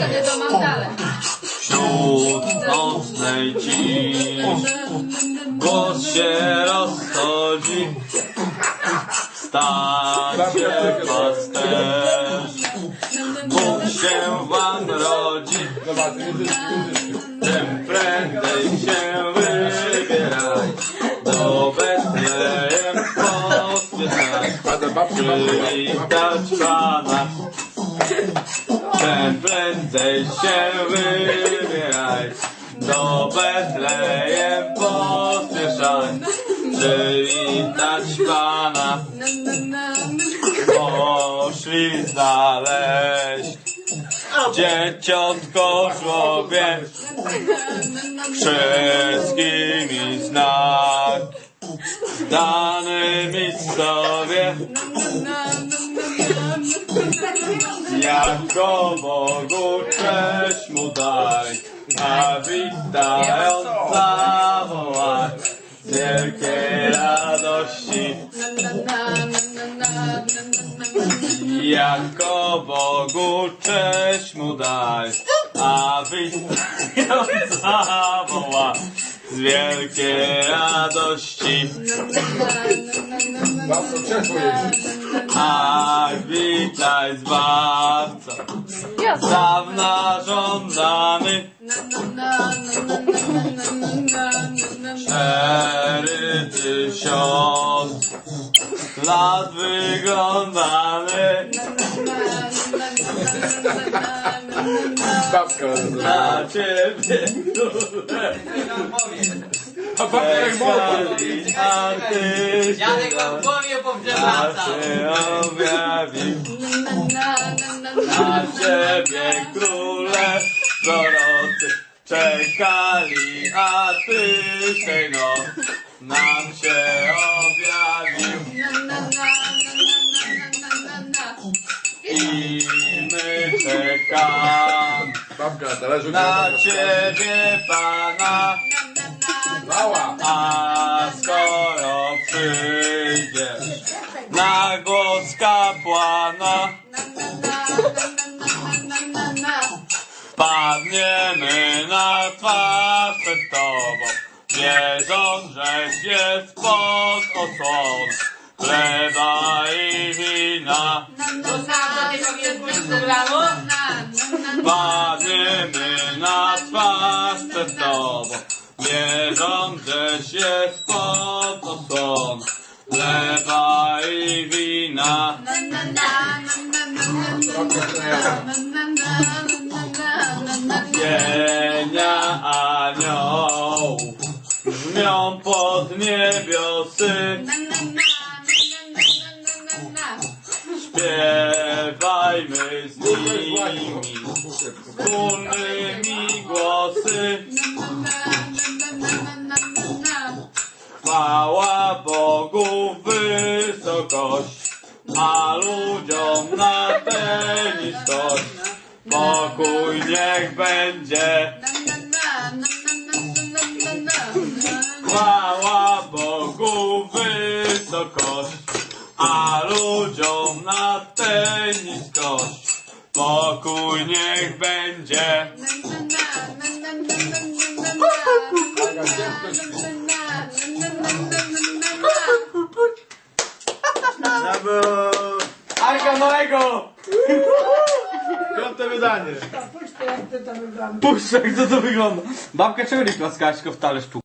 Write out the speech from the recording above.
wtedy nocnej ciszy Głos się rozchodzi. Stacie pasterz Bóg się wam rodzi. Tym prędzej się wybieraj Do Betlejem pospieszaj Przywitać Pana prędzej się wybieraj Do Betlejem pospieszaj Przywitać Pana. Poszli znaleźć. Dzieciątko żłobie Wszystkimi znak. Dany mi Jako Bogu cześć mu daj, a witając zawołaj z wielkiej radości. Jako Bogu cześć mu daj, a witając zawołaj z wielkiej radości. Bardzo. A witaj zbawco, dawna żądany, cztery tysiąc lat wyglądany, Babka. na ciebie A mała. czekali artyści, Janek wam głowie a powrzebaca. się objawił. Na ciebie króle prorocy czekali, a ty tej noc nam się objawił. I my czekamy na ciebie Pana, głos kapłana, Padniemy na twarz przed Tobą, wierząc, żeś jest pod osłoną chleba i wina. Padniemy na twarz przed Tobą, wierząc, żeś jest pod osłoną chleba i wina. Pienia aniołów brzmią pod niebiosy. Śpiewajmy z nimi wspólnymi głosy. Chwała Bogu wysokość, a ludziom na tej niskość. Pokój niech będzie, chwała Bogu wysokość, a ludziom na tej niskość. Pokój niech będzie. Arka małego! Piąte wydanie. Puszczek, co to wygląda? Babka czego nie klaskałaś, tylko w talerz